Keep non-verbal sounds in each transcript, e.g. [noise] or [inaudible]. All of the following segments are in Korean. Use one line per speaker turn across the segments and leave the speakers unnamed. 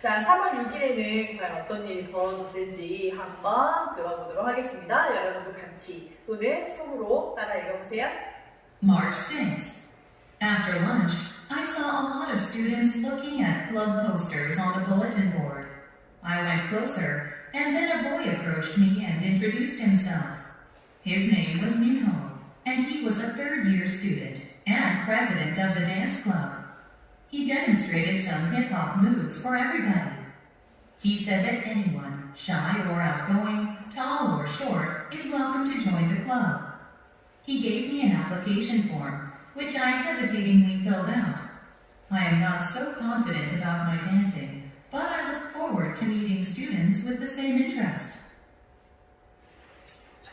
자, 3월 6일에는 과연 어떤 일이 벌어졌을지 한번 들어보도록 하겠습니다. 여러분도 같이 또는 손으로 따라 읽어보세요.
March 6th. After lunch, I saw a lot of students looking at club posters on the bulletin board. I went closer, and then a boy approached me and introduced himself. His name was Minho, and he was a third year student and president of the dance club. He demonstrated some hip hop moves for everybody. He said that anyone, shy or outgoing, tall or short, is welcome to join the club. He gave me an application form, which I hesitatingly filled out. I am not so confident about my dancing, but I look forward to meeting students with the same interest.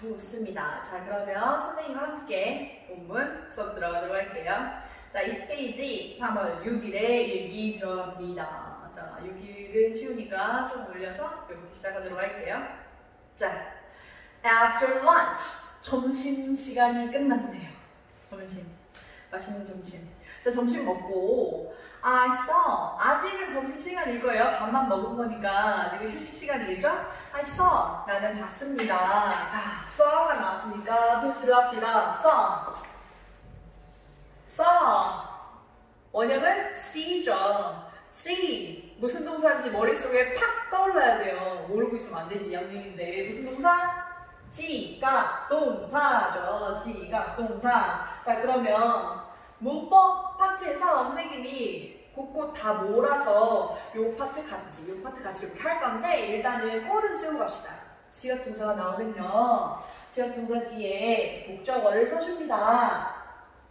좋습니다. 자, 그러면 선생님과 함께 본문 수업 들어가도록 할게요. 자, 20페이지 3월 6일에 일기 들어갑니다. 자, 6일은 쉬우니까 좀 올려서 이렇게 시작하도록 할게요. 자, after lunch. 점심 시간이 끝났네요. 점심. 맛있는 점심. 자, 점심 먹고 I saw. 아직은 점심 시간일 거예요. 밥만 먹은 거니까 아직은 휴식 시간이겠죠? I saw. 나는 봤습니다. 자, saw가 나왔으니까 표시를 합시다. saw. Saw. 원형은 see죠. see. 무슨 동사인지 머릿속에 팍 떠올라야 돼요. 모르고 있으면 안 되지. 양념인데. 무슨 동사? 지각 동사죠. 지각 동사. 자, 그러면 문법 파트에서 선생님이 곳곳 다 몰아서 요 파트 같이, 요 파트 같이 이렇게 할 건데 일단은 꼴은 쓰고 갑시다. 지각 동사가 나오면요. 지각 동사 뒤에 목적어를 써줍니다.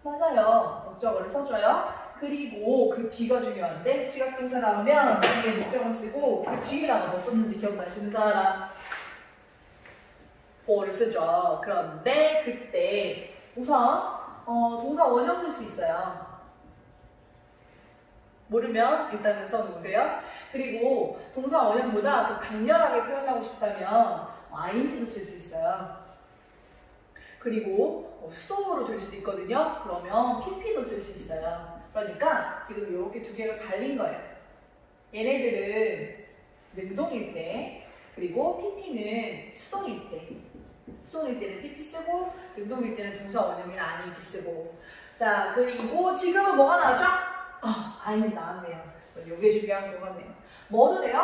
맞아요. 목적어를 써줘요. 그리고 그 뒤가 중요한데 지각 동사 나오면 뒤에 목적어 쓰고 그 뒤에다가 뭐 썼는지 기억나시는 사람? for를 쓰죠. 그런데 그때 우선 어, 동사 원형 쓸 수 있어요. 모르면 일단은 써놓으세요. 그리고 동사 원형보다 더 강렬하게 표현하고 싶다면 ing도 쓸 수 있어요. 그리고 어, 수동으로 될 수도 있거든요. 그러면 pp도 쓸 수 있어요. 그러니까 지금 이렇게 두 개가 갈린 거예요. 얘네들은 능동일 때 그리고 pp는 수동일 때 수동일 때는 pp 쓰고 능동일 때는 동사 원형이나 ing 쓰고 자 그리고 지금은 뭐가 나왔죠? 아 ing 나왔네요 요게 중요한 것 같네요 뭐도 돼요?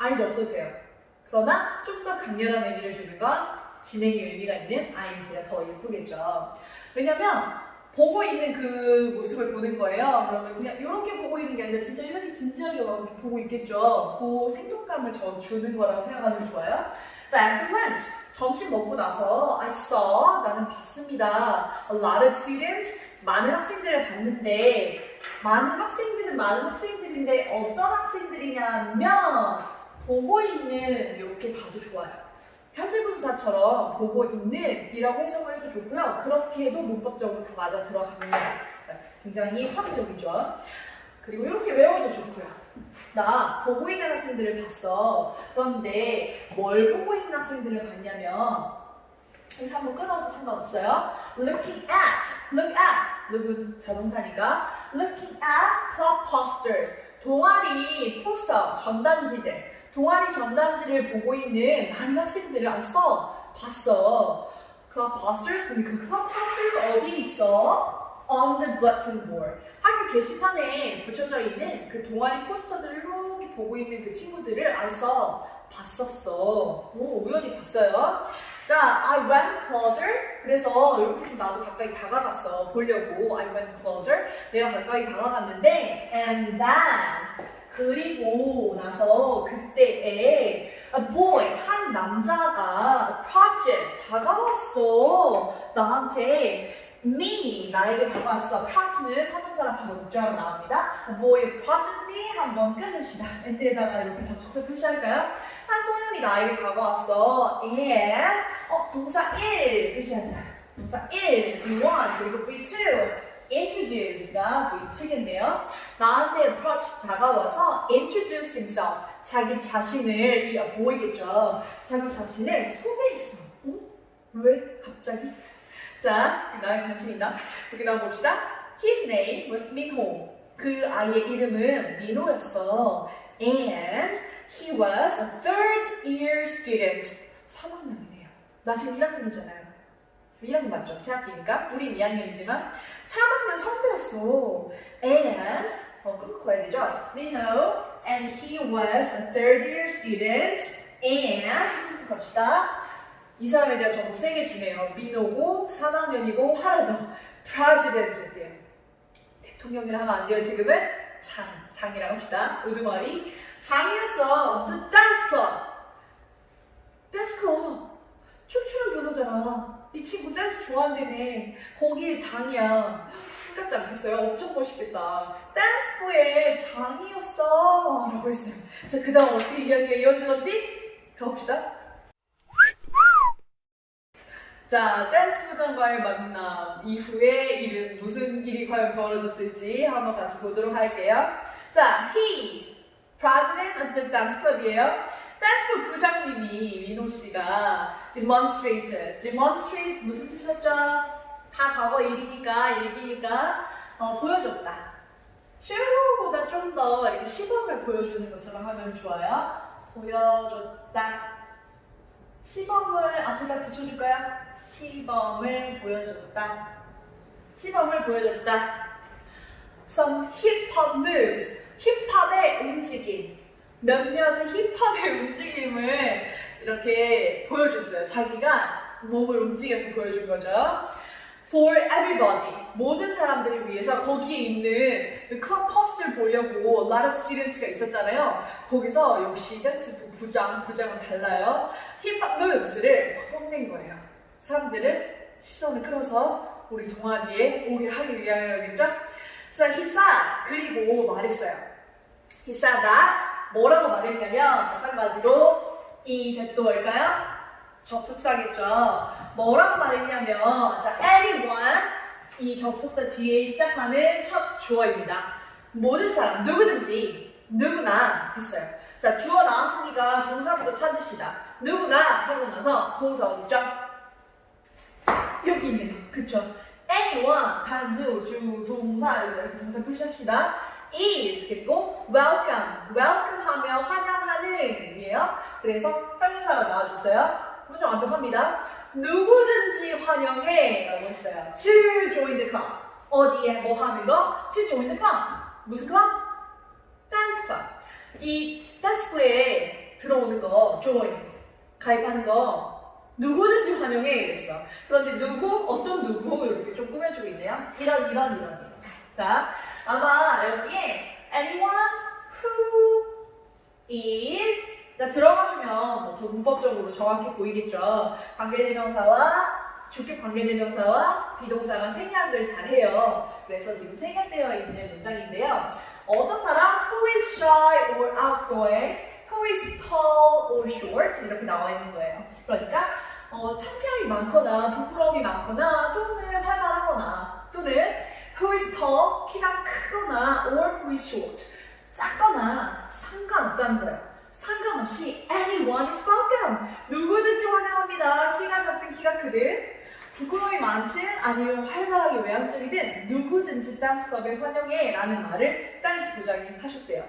ing 없어도 돼요 그러나 좀 더 강렬한 의미를 주는 건 진행의 의미가 있는 ing가 더 예쁘겠죠 왜냐면 보고 있는 그 모습을 보는 거예요. 그러면 그냥 이렇게 보고 있는 게 아니라 진짜 이렇게 진지하게 막 이렇게 보고 있겠죠. 그 생동감을 저 주는 거라고 생각하면 좋아요. 자, after lunch. 점심 먹고 나서 I saw 나는 봤습니다. A lot of students 많은 학생들을 봤는데 많은 학생들은 많은 학생들인데 어떤 학생들이냐면 보고 있는 이렇게 봐도 좋아요. 현재 분사처럼 보고 있는 이라고 해석을 해도 좋고요. 그렇게 해도 문법적으로 다 맞아 들어갑니다. 굉장히 합리적이죠. 그리고 이렇게 외워도 좋고요. 나 보고 있는 학생들을 봤어. 그런데 뭘 보고 있는 학생들을 봤냐면 여기서 한번 끊어도 상관없어요. Looking at, look at, look은 자동사니까 looking at club posters, 동아리 포스터, 전단지들, 동아리 전단지를 보고 있는 많은 학생들을 알았어, 봤어. club posters, 근데 그 club posters 어디 있어? On the bulletin board. 학교 게시판에 붙여져 있는 그 동아리 포스터들을 이렇게 보고 있는 그 친구들을 알았어, 봤었어. 오, 우연히 봤어요. 자, I went closer. 그래서 이렇게 좀 나도 가까이 다가갔어. 보려고. I went closer. 내가 가까이 다가갔는데, and then. 그리고 나서 그때에 a boy, 한 남자가 project, 다가왔어. 나한테 me, 나에게 다가왔어. project는 타동사랑 바로 목적어로 나옵니다. boy project me 한번 끊읍시다. 엔드에다가 이렇게 접속사 표시할까요? 한 소년이 나에게 다가왔어. and 어 동사 1 표시하자. 동사 1, V1 그리고 V2 introduce가 V2겠네요. 나한테 approach 다가와서 introduce himself 자기 자신을, 이 아, 보이겠죠? 자기 자신을 소개했어. 어? 왜? 갑자기? 자, 그 다음 같이입니다. 그 다음 봅시다. His name was Minho. 그 아이의 이름은 민호였어. And he was a third year student. 3학년이네요. 나 지금 1학년이잖아요. 1학년 맞죠? 새학기니까. 우리 2학년이지만 3학년 선배였어. And 어, 끊고 가야 되죠? Minho and he was a third year student. And 갑시다. 이 사람에 대한 정보 3개 주네요. 민호고 3학년이고 하나 더. 프레지던트예요. 대통령이라 하면 안 돼요. 지금은 장, 장이라고 합시다. 우두머리. 장이었어. The dance club. 댄스 클럽. 춤추는 부서잖아. 이 친구 댄스 좋아한다며. 거기에 장이야. 신같지 않겠어요? 엄청 멋있겠다. 댄스부의 장이었어. 라고 했어요. 자, 그 다음 어떻게 이야기가 이어지는지 가봅시다. 자, 댄스 부장과의 만남 이후에 일은 무슨 일이 과연 벌어졌을지 한번 같이 보도록 할게요. 자, he, of the dance club이에요. 댄스부 부장님이 민호 씨가 demonstrate, demonstrate 무슨 뜻이었죠? 다 과거 일이니까 얘기니까 어, 보여줬다. 쉐로보다 좀 더 이렇게 시범을 보여주는 것처럼 하면 좋아요. 보여줬다. 시범을 앞에다 붙여줄까요? 시범을 보여줬다. 시범을 보여줬다. Some hip-hop moves. 힙합의 움직임. 몇몇의 힙합의 움직임을 이렇게 보여줬어요. 자기가 몸을 움직여서 보여준 거죠. For everybody. 모든 사람들을 위해서 거기에 있는 그 클럽 퍼스를 보려고 lot of students가 있었잖아요. 거기서 역시 댄스 부- 부장, 부장은 달라요. 힙합 막 뽐낸 거예요. 사람들을 시선을 끌어서 우리 동아리에 오게 하기 위하여겠죠? 자, he said 그리고 말했어요. He said that 뭐라고 말했냐면 마찬가지로 이 대도일까요? 접속사겠죠. 뭐라고 말했냐면 자, anyone 이 접속사 뒤에 시작하는 첫 주어입니다. 모든 사람 누구든지 누구나 했어요. 자, 주어 나왔으니까 동사부터 찾읍시다. 누구나 하고 나서 동사 어딨죠? 여기 있네요. 그쵸? anyone 단수 주 동사 이렇게 동사 표시합시다. Is 그리고 welcome welcome 하면 환영하는 이에요. 그래서 형용사가 나와줬어요. 문장 완벽합니다. 누구든지 환영해 라고 했어요. To join the club. 어디에 뭐 하는 거? To join the club. 무슨 club? 댄스 club. 이 댄스부에 들어오는 거 join 가입하는 거 누구든지 환영해 이랬어. 그런데 누구 어떤 누구 이렇게 좀 꾸며주고 있네요. 이런 이런 이런. 자 아마 여기에 anyone who is 자, 들어가주면 뭐 더 문법적으로 정확히 보이겠죠. 관계대명사와 주격 관계대명사와 비동사가 생략을 잘해요. 그래서 지금 생략되어 있는 문장인데요. 어떤 사람 who is shy or outgoing, who is tall or short 이렇게 나와 있는 거예요. 그러니까 어, 창피함이 많거나 부끄러움이 많거나 또는 활발하거나 또는 who is tall 키가 크거나 or who is short 작거나 상관없다는 거예요. 상관없이 anyone is welcome. 누구든지 환영합니다. 키가 작든 키가 크든 부끄러움이 많든 아니면 활발하게 외향적이든 누구든지 댄스 클럽에 환영해 라는 말을 댄스 부장이 하셨대요.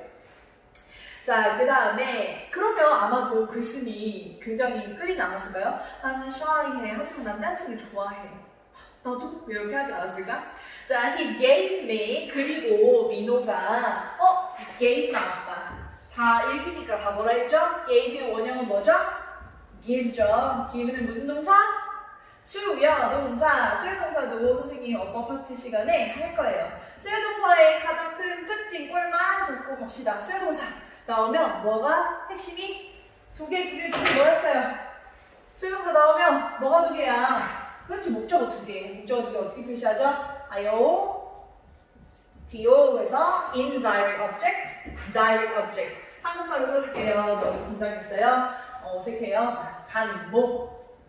자, 그 다음에 그러면 아마도 글쓴이 굉장히 끌리지 않았을까요? 나는 샤이해. 하지만 난 댄스를 좋아해. 나도 이렇게 하지 않았을까? 자, he gave me 그리고 민호가 어? gave 나왔다. 다 읽으니까 다 뭐라 했죠? gave의 원형은 뭐죠? give죠. give는 무슨 동사? 수요 동사. 수요 동사도 선생님이 어떤 파트 시간에 할 거예요. 수요 동사의 가장 큰 특징 꼴만 적고 갑시다. 수요 동사 나오면 뭐가 핵심이 두 개, 두 개, 두 개 뭐였어요? 수요 동사 나오면 뭐가 두 개야? 그렇지 목적어 두 개. 목적어 두 개 어떻게 표시하죠? 아요 DO에서 indirect object, direct object. 한국말로 써줄게요. 너무 긴장했어요. 어, 어색해요. 자, 간, 목.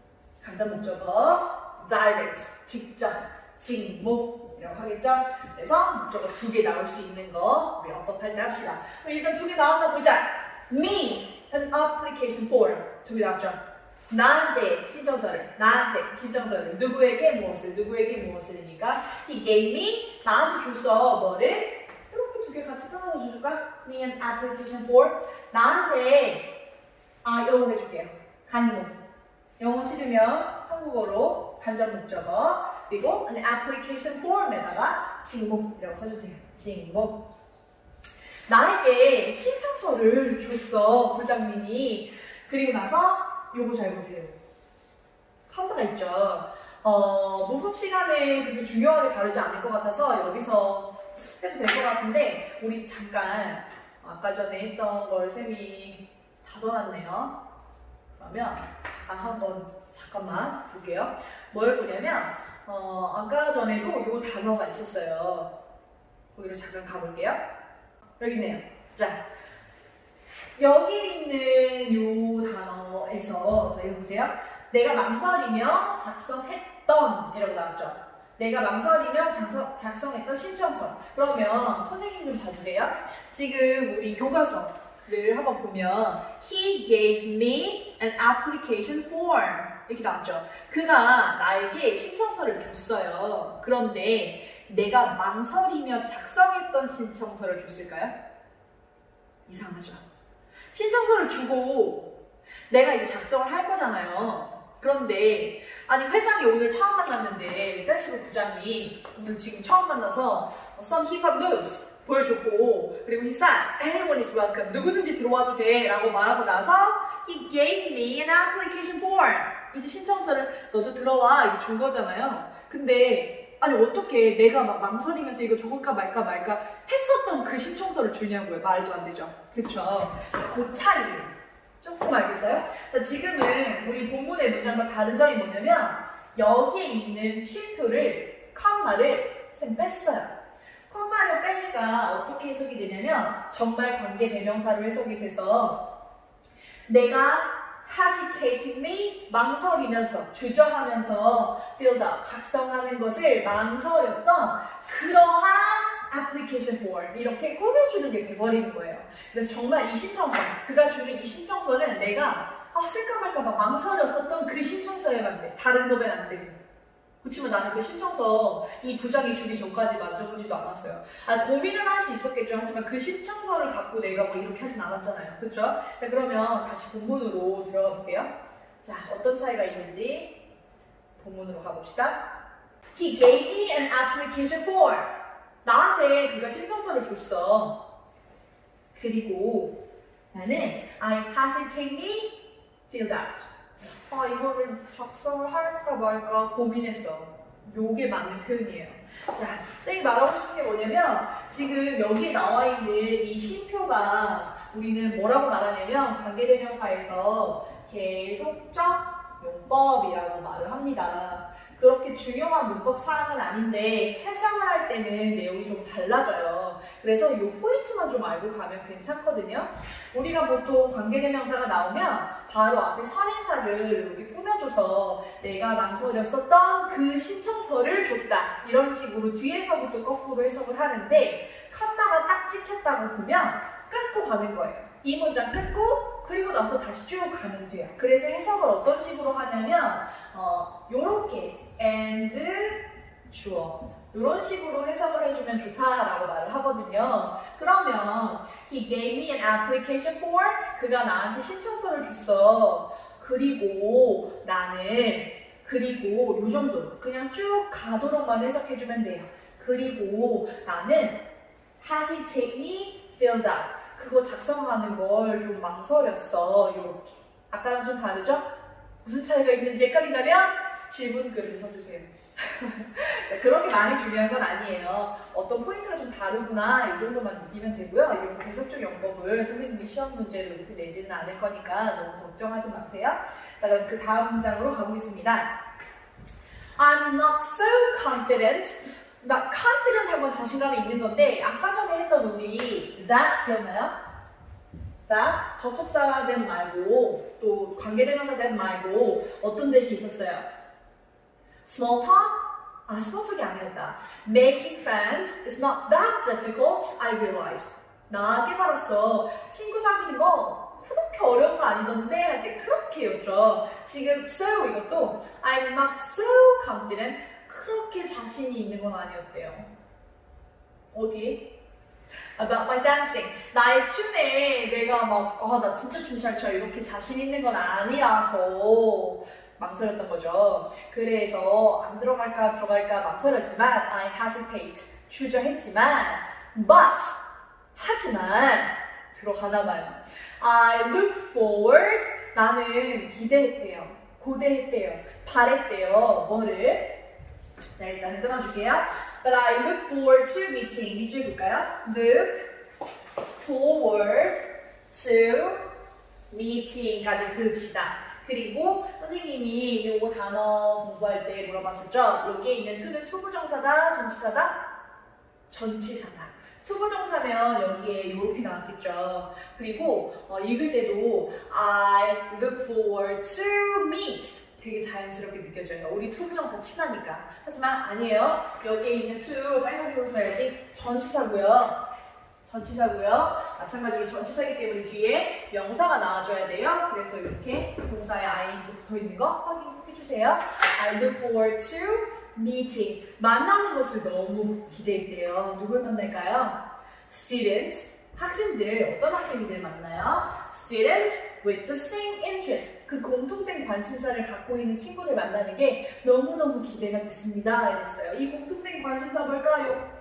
간접 목적어. direct, 직접, 직목. 이라고 하겠죠? 그래서 목적어 두 개 나올 수 있는 거 우리 언법할 때 합시다. 그럼 일단 두 개 나왔나 보자. me an application form. 두개 나왔죠? 나한테 신청서를, 나한테 신청서를, 누구에게 무엇을, 누구에게 무엇을이니까 he gave me, 나한테 줬어, 뭐를? 이렇게 두 개 같이 끊어서 줄까? me an application form. 나한테, 아, 영어 해줄게요. 간목. 영어 싫으면 한국어로 간접 목적어, 그리고 an application form에다가 징목이라고 써주세요. 징목. 나에게 신청서를 줬어, 부장님이. 그리고 나서 요거 잘 보세요. 컴마가 있죠. 어, 문법 시간에 그렇게 중요하게 다루지 않을 것 같아서 여기서 해도 될 것 같은데 우리 잠깐 아까 전에 했던 걸 쌤이 다 넣어놨네요. 그러면 아, 한번 잠깐만 볼게요. 뭘 보냐면 어, 아까 전에도 요 단어가 있었어요. 거기로 잠깐 가볼게요. 여기 있네요. 자, 여기 있는 요 단어에서 자 이거 보세요. 내가 망설이며 작성했던 이라고 나왔죠. 내가 망설이며 작성, 작성했던 신청서. 그러면 선생님 좀 봐주세요. 지금 우리 교과서를 한번 보면 He gave me an application form 이렇게 나왔죠. 그가 나에게 신청서를 줬어요. 그런데 내가 망설이며 작성했던 신청서를 줬을까요? 이상하죠. 신청서를 주고 내가 이제 작성을 할 거잖아요. 그런데 아니 회장이 오늘 처음 만났는데 댄스부 부장이 오늘 지금 처음 만나서 some hip hop moves 보여줬고 그리고 he said anyone is welcome 누구든지 들어와도 돼 라고 말하고 나서 he gave me an application form 이제 신청서를 너도 들어와 이렇게 준 거잖아요. 근데 아니 어떻게 내가 막 망설이면서 이거 적을까 말까 말까 했었던 그 신청서를 주냐고요. 말도 안 되죠. 그쵸? 그 차이예요. 조금 알겠어요? 자, 지금은 우리 본문의 문장과 다른 점이 뭐냐면 여기에 있는 쉼표를 컴마를 쌤 뺐어요. 컴마를 빼니까 어떻게 해석이 되냐면 정말 관계 대명사로 해석이 돼서 내가 hesitatingly 망설이면서 주저하면서 filled up 작성하는 것을 망설였던 그러한 application form 이렇게 꾸며주는 게 돼버리는 거예요. 그래서 정말 이 신청서 그가 주는 이 신청서는 내가 아 쓸까 말까 막 망설였었던 그 신청서에만 돼 다른 거면 안 되고 그렇지만 나는 그 신청서 이 부장이 주기 전까지 만져보지도 않았어요. 아 고민을 할 수 있었겠죠. 하지만 그 신청서를 갖고 내가 뭐 이렇게 하진 않았잖아요. 그렇죠? 자 그러면 다시 본문으로 들어가 볼게요. 자 어떤 차이가 있는지 본문으로 가봅시다. He gave me an application form. 나한테 그가 신청서를 줬어. 그리고 나는 I hesitatingly filled out. 아 이거를 작성을 할까 말까 고민했어. 요게 맞는 표현이에요. 자, 쌤이 말하고 싶은 게 뭐냐면 지금 여기에 나와 있는 이 쉼표가 우리는 뭐라고 말하냐면 관계대명사에서 계속적 용법이라고 말을 합니다. 그렇게 중요한 문법 사항은 아닌데 해석을 할 때는 내용이 좀 달라져요. 그래서 이 포인트만 좀 알고 가면 괜찮거든요. 우리가 보통 관계대명사가 나오면 바로 앞에 선행사를 이렇게 꾸며줘서 내가 망설였었던 그 신청서를 줬다. 이런 식으로 뒤에서부터 거꾸로 해석을 하는데 컴마가 딱 찍혔다고 보면 끊고 가는 거예요. 이 문장 끊고 그리고 나서 다시 쭉 가면 돼요. 그래서 해석을 어떤 식으로 하냐면 어, 요렇게 and 주어 이런 식으로 해석을 해주면 좋다라고 말을 하거든요. 그러면 he gave me an application form 그가 나한테 신청서를 줬어. 그리고 나는 그리고 요 정도 그냥 쭉 가도록만 해석해주면 돼요. 그리고 나는 hesitatingly filled out 그거 작성하는 걸 좀 망설였어. 요렇게 아까랑 좀 다르죠? 무슨 차이가 있는지 헷갈린다면 질문 글을 써주세요. 자, [laughs] 그렇게 많이 중요한 건 아니에요. 어떤 포인트가 좀 다르구나 이 정도만 느끼면 되고요. 이런 계속적 용법을 선생님이 시험 문제로 이렇게 내지는 않을 거니까 너무 걱정하지 마세요. 자 그럼 그 다음 문장으로 가보겠습니다. I'm not so confident. 나 confident 한건 자신감이 있는 건데 아까 전에 했던 우리 that 기억나요? 접속사 된 말고 또 관계대명사 된 말고 어떤 대시 있었어요? Small talk? 아, small talk이 아니었다. Making friends is not that difficult, I realize. 나 깨달았어. 친구 사귀는 거 그렇게 어려운 거 아니던데 할 때 그렇게 였죠. 지금 so 이것도 I'm not so confident. 그렇게 자신이 있는 건 아니었대요. 어디에? About my dancing. 나의 춤에 내가 막, 아, 나 진짜 춤 잘 춰. 이렇게 자신 있는 건 아니라서 망설였던 거죠. 그래서 안 들어갈까 들어갈까 망설였지만 I hesitate. 주저했지만 but 하지만 들어가나 봐요. I look forward. 나는 기대했대요. 고대했대요. 바랬대요. 뭐를? 자, 일단은 끊어줄게요. But I look forward to meeting. 밑줄 볼까요? Look forward to meeting까지 그읍시다. 그리고 선생님이 요거 단어 공부할 때 물어봤었죠. 여기에 있는 to는 투부정사다, 전치사다? 전치사다. 투부정사면 여기에 이렇게 나왔겠죠. 그리고 어, 읽을 때도 I look forward to meet 되게 자연스럽게 느껴져요. 우리 투부정사 친하니까. 하지만 아니에요. 여기에 있는 to 빨간색으로 써야지 전치사고요. 전치사고요. 마찬가지로 전치사기 때문에 뒤에 명사가 나와줘야 돼요. 그래서 이렇게 동사에 ing 붙어 있는 거 확인해 주세요. I look forward to meeting. 만나는 것을 너무 기대했대요. 누굴 만날까요? Students. 학생들, 어떤 학생들 만나요? Students with the same interest. 그 공통된 관심사를 갖고 있는 친구를 만나는 게 너무너무 기대가 됐습니다. 이랬어요. 이 공통된 관심사 뭘까요?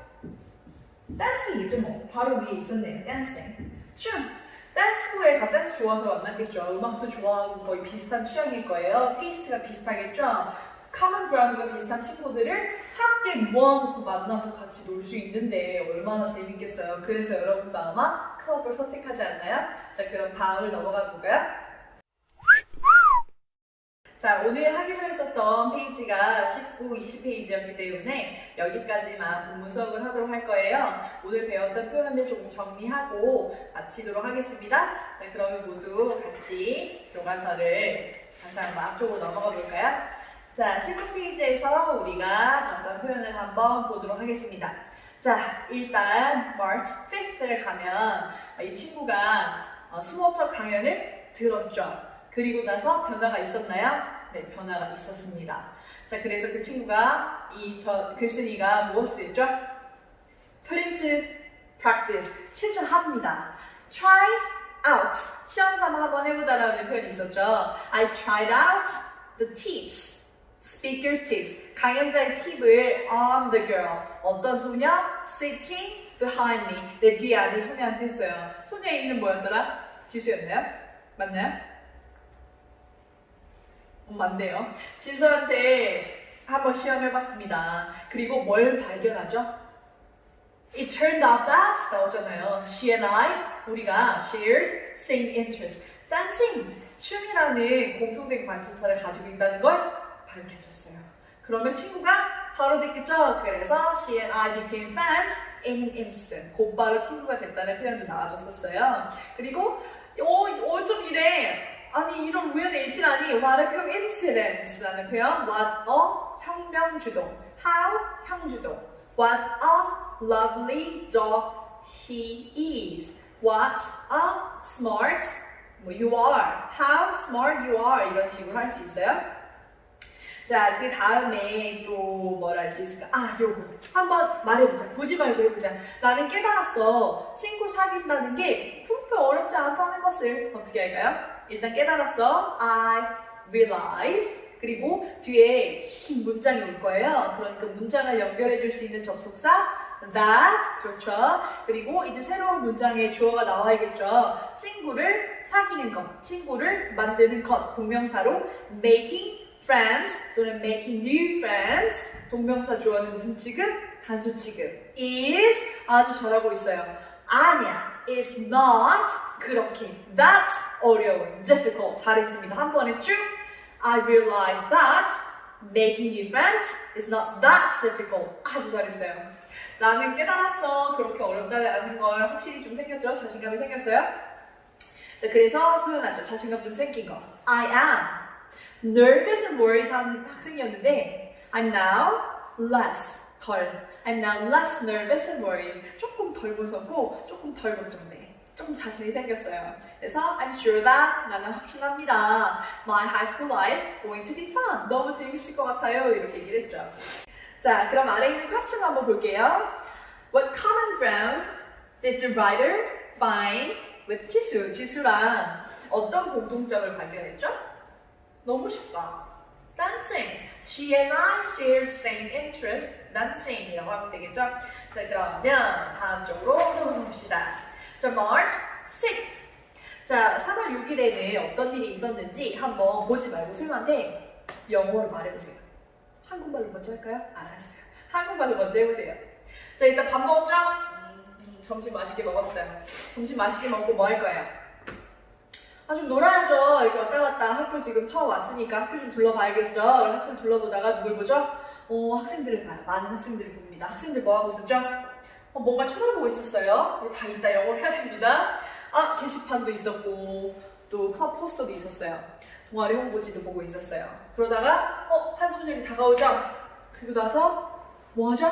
댄싱이죠 뭐. 바로 위에 있었네요. 댄싱. 춤. 댄스부에 가 댄스 좋아서 만났겠죠. 음악도 좋아하고 거의 비슷한 취향일 거예요. 테이스트가 비슷하겠죠. 커먼 그라운드가 비슷한 친구들을 함께 모아놓고 만나서 같이 놀 수 있는데 얼마나 재밌겠어요. 그래서 여러분도 아마 클럽을 선택하지 않나요? 자, 그럼 다음을 넘어가 볼까요? 자, 오늘 하기로 했었던 페이지가 19, 20페이지였기 때문에 여기까지만 본문 수업을 하도록 할 거예요. 오늘 배웠던 표현들 조금 정리하고 마치도록 하겠습니다. 자, 그러면 모두 같이 교과서를 다시 한번 앞쪽으로 넘어가 볼까요? 자, 19페이지에서 우리가 어떤 표현을 한번 보도록 하겠습니다. 자, 일단 March 5th를 가면 이 친구가 어, 스모터 강연을 들었죠. 그리고 나서 변화가 있었나요? 네, 변화가 있었습니다. 자, 그래서 그 친구가 이 저 글쓴이가 무엇을 했죠? Put into practice, 실천합니다. Try out, 시험 삼아 한번 해보다라는 표현이 있었죠. I tried out the tips. Speaker's tips. 강연자의 팁을 on the girl. 어떤 소녀? Sitting behind me. 내 뒤에 앉은 소녀한테 했어요. 소녀의 이름 뭐였더라? 지수였나요? 맞나요? 어, 맞네요. 지수한테 한번 시험해봤습니다. 그리고 뭘 발견하죠? It turned out that 나오잖아요. She and I 우리가 shared same interest. dancing 춤이라는 공통된 관심사를 가지고 있다는 걸 밝혀졌어요. 그러면 친구가 바로 됐겠죠? 그래서 she and I became friends in an instant. 곧바로 친구가 됐다는 표현도 나와줬었어요. 그리고 어, 어좀 이래. 아니 이런 우연의 일치라니 What a coincidence 라는 표현 What a 혁명주동 How 형주동 What a lovely dog she is What a smart 뭐 you are How smart you are 이런 식으로 할 수 있어요 자, 그 다음에 또 뭐라 할수 있을까? 아, 요거. 한번 말해보자. 보지 말고 해보자. 나는 깨달았어. 친구 사귄다는 게 그렇게 어렵지 않다는 것을 어떻게 할까요? 일단 깨달았어. I realized. 그리고 뒤에 긴 문장이 올 거예요. 그러니까 문장을 연결해 줄 수 있는 접속사 that 그렇죠. 그리고 이제 새로운 문장에 주어가 나와야겠죠. 친구를 사귀는 것, 친구를 만드는 것 동명사로 making friends 또는 making new friends 동명사 주어는 무슨 취급? 단수 취급 is 아주 잘하고 있어요. 아니야 is not 그렇게 that 어려운 difficult 잘했습니다. 한 번에 쭉 I realized that making new friends is not that difficult 아주 잘했어요. 나는 깨달았어 그렇게 어렵다는 걸 확실히 좀 생겼죠? 자신감이 생겼어요? 자 그래서 표현하죠. 자신감 좀 생긴 거. I am nervous and worried 한 학생이었는데 I'm now less 덜. I'm now less nervous and worried. 조금 덜 무섭고 조금 덜 걱정돼. 좀 자신이 생겼어요. 그래서 I'm sure that 나는 확신합니다. My high school life going to be fun. 너무 재밌을 것 같아요. 이렇게 얘기를 했죠. 자, 그럼 아래 있는 question 한번 볼게요. What common ground did the writer find with 지수? 지수랑 어떤 공통점을 발견했죠? 너무 쉽다. dancing. She and I shared same interest. dancing이라고 하면 되겠죠? 자, 그러면 다음 쪽으로 넘어봅시다. 자, March 6th. 자, 3월 6일에는 어떤 일이 있었는지 한번 보지 말고 쌤한테 영어로 말해보세요. 한국말로 먼저 할까요? 알았어요. 한국말로 먼저 해보세요. 자, 일단 밥 먹었죠? 음, 점심 맛있게 먹었어요. 점심 맛있게 먹고 뭐 할 거예요? 아, 좀 놀아야죠. 이렇게 왔다 갔다 학교 지금 처음 왔으니까 학교 좀 둘러봐야겠죠. 학교 둘러보다가 누굴 보죠? 어, 학생들을 봐요. 많은 학생들을 봅니다. 학생들 뭐 하고 있었죠? 어, 뭔가 쳐다보고 있었어요. 다 이따 영어를 해야 됩니다. 아, 게시판도 있었고, 또 클럽 포스터도 있었어요. 동아리 홍보지도 보고 있었어요. 그러다가, 어, 한 소년이 다가오죠? 그리고 나서, 뭐 하죠?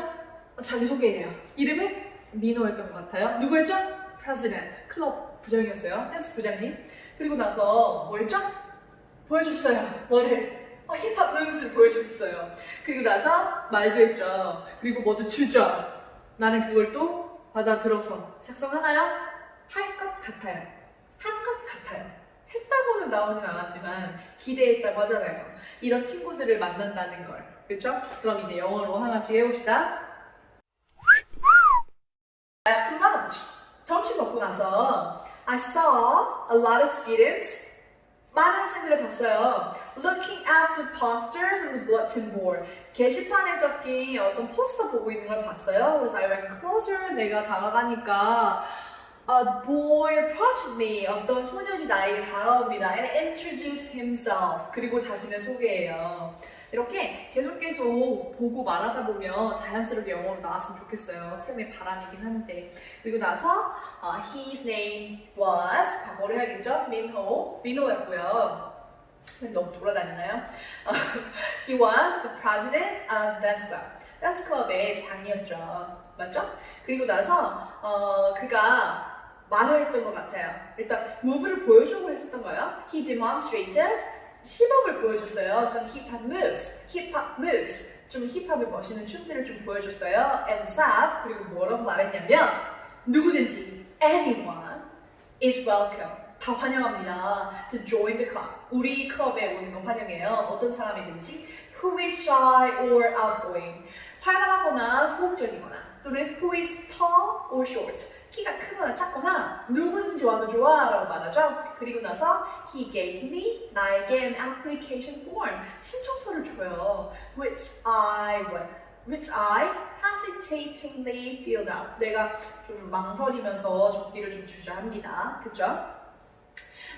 어, 자기소개해요. 이름은 민호였던 것 같아요. 누구였죠? President. 클럽 부장이었어요. 댄스 부장님. 그리고 나서 뭐였죠? 보여줬어요. 뭐를? 어, 힙합 무브스를 보여줬어요. 그리고 나서 말도 했죠. 그리고 뭐도 주죠. 나는 그걸 또 받아 들어서 작성하나요? 할 것 같아요. 한 것 같아요. 했다고는 나오진 않았지만 기대했다고 하잖아요. 이런 친구들을 만난다는 걸. 그렇죠? 그럼 이제 영어로 하나씩 해봅시다. After lunch. 점심 먹고 나서 I saw a lot of students 많은 학생들을 봤어요. Looking at the posters on the bulletin board. 게시판에 적힌 어떤 포스터 보고 있는 걸 봤어요. 그래서 I went closer. 내가 다가가니까 A boy approached me. 어떤 소년이 나에게 다가옵니다. And introduced himself. 그리고 자신을 소개해요. 이렇게 계속 계속 보고 말하다 보면 자연스럽게 영어로 나왔으면 좋겠어요. 쌤의 바람이긴 한데. 그리고 나서 어, his name was 과거를 해야겠죠? 민호. 민호였고요. 너무 돌아다니나요? 어, [laughs] he was the president of dance club. 댄스 클럽의 장이었죠. 맞죠? 그리고 나서 어, 그가 말을 했던 것 같아요. 일단 무브를 보여주고 했었던 거예요. He demonstrated 시범을 보여줬어요. Some hip hop moves, hip hop moves. 좀 힙합의 멋있는 춤들을 좀 보여줬어요. And said 그리고 뭐라고 말했냐면 누구든지 anyone is welcome. 다 환영합니다. To join the club. 우리 클럽에 오는 거 환영해요. 어떤 사람이든지 who is shy or outgoing. 활발하거나 소극적이거나 또는 who is tall or short. 키가 크거나 작거나 누구든지 와도 좋아 라고 말하죠. 그리고 나서 he gave me 나에게 an application form 신청서를 줘요. which I which I hesitatingly filled out. 내가 좀 망설이면서 적기를 좀 주저합니다. 그죠?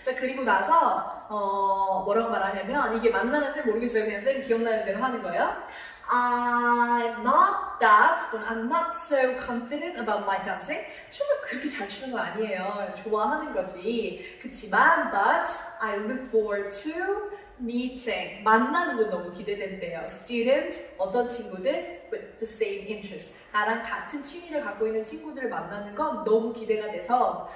자 그리고 나서 어 뭐라고 말하냐면 이게 맞나는지 모르겠어요. 그냥 쌤 기억나는 대로 하는 거예요. I'm not that, I'm not so confident about my dancing. 춤을 그렇게 잘 추는 거 아니에요. 좋아하는 거지. 그치만, but I look forward to meeting. 만나는 건 너무 기대된대요. Student, 어떤 친구들 with the same interest. 나랑 같은 취미를 갖고 있는 친구들을 만나는 건 너무 기대가 돼서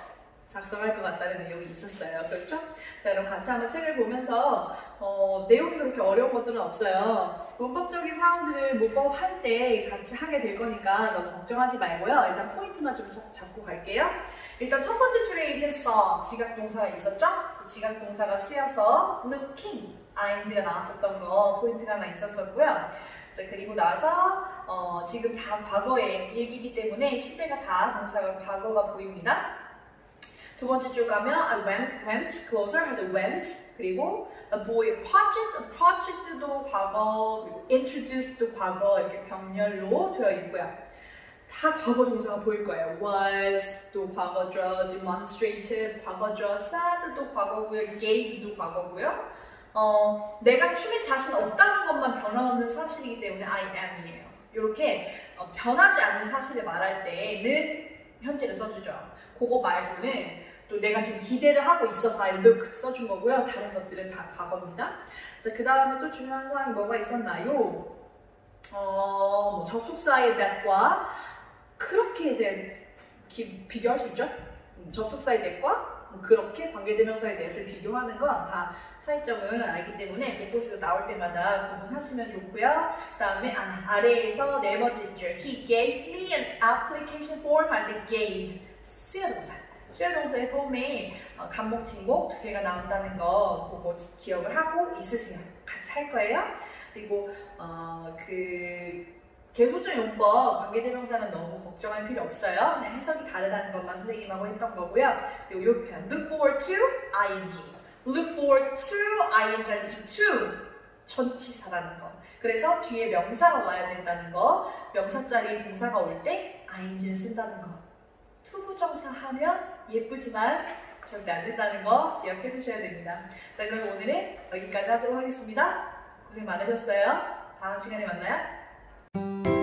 작성할 것 같다는 내용이 있었어요. 그렇죠? 자, 그럼 같이 한번 책을 보면서 어, 내용이 그렇게 어려운 것들은 없어요. 문법적인 사항들을 문법 할 때 같이 하게 될 거니까 너무 걱정하지 말고요. 일단 포인트만 좀 잡, 잡고 갈게요. 일단 첫 번째 줄에 있는 saw, 지각 동사가 있었죠? 그 지각 동사가 쓰여서 looking, ing가 나왔었던 거 포인트가 하나 있었었고요. 자, 그리고 나서 어, 지금 다 과거의 얘기이기 때문에 시제가 다 동사가 과거가 보입니다. 두 번째 줄 가면 I went, went closer had went 그리고 a boy project, project도 과거 introduced도 과거 이렇게 병렬로 되어 있고요. 다 과거 동사가 보일 거예요. was도 과거죠, demonstrated 과거죠, said도 과거고요, gave도 과거고요. 어, 내가 춤에 자신 없다는 것만 변함없는 사실이기 때문에 I am이에요. 이렇게 어, 변하지 않는 사실을 말할 때는 현재를 써주죠. 그거 말고는 또 내가 지금 기대를 하고 있어서 I look 써준 거고요. 다른 것들은 다 과거입니다. 자, 그 다음에 또 중요한 사항이 뭐가 있었나요? 어, 뭐 접속사의 that과 그렇게 된 기- 비교할 수 있죠? 음, 접속사의 that과 뭐 그렇게 관계대명사의 that을 비교하는 건 다 차이점은 알기 때문에 곳곳에서 나올 때마다 구분하시면 좋고요. 그다음에 아, 아래에서 네 번째 줄 He gave me an application form 할 때 gave 수요 동사 수요동사의 어, 간목, 진목 두 개가 나온다는 거 보고 지- 기억을 하고 있으세요. 같이 할 거예요. 그리고 어, 그 개소절 용법 관계대명사는 너무 걱정할 필요 없어요. 그냥 해석이 다르다는 것만 선생님하고 했던 거고요. 그리고 이 표현 look forward to ing, look forward to ing 이 to 전치사라는 거. 그래서 뒤에 명사가 와야 된다는 거, 명사 자리 동사가 올 때 ing를 쓴다는 거. 투부정사 하면 예쁘지만 절대 안 된다는 거 기억해 두셔야 됩니다. 자, 그럼 오늘은 여기까지 하도록 하겠습니다. 고생 많으셨어요. 다음 시간에 만나요.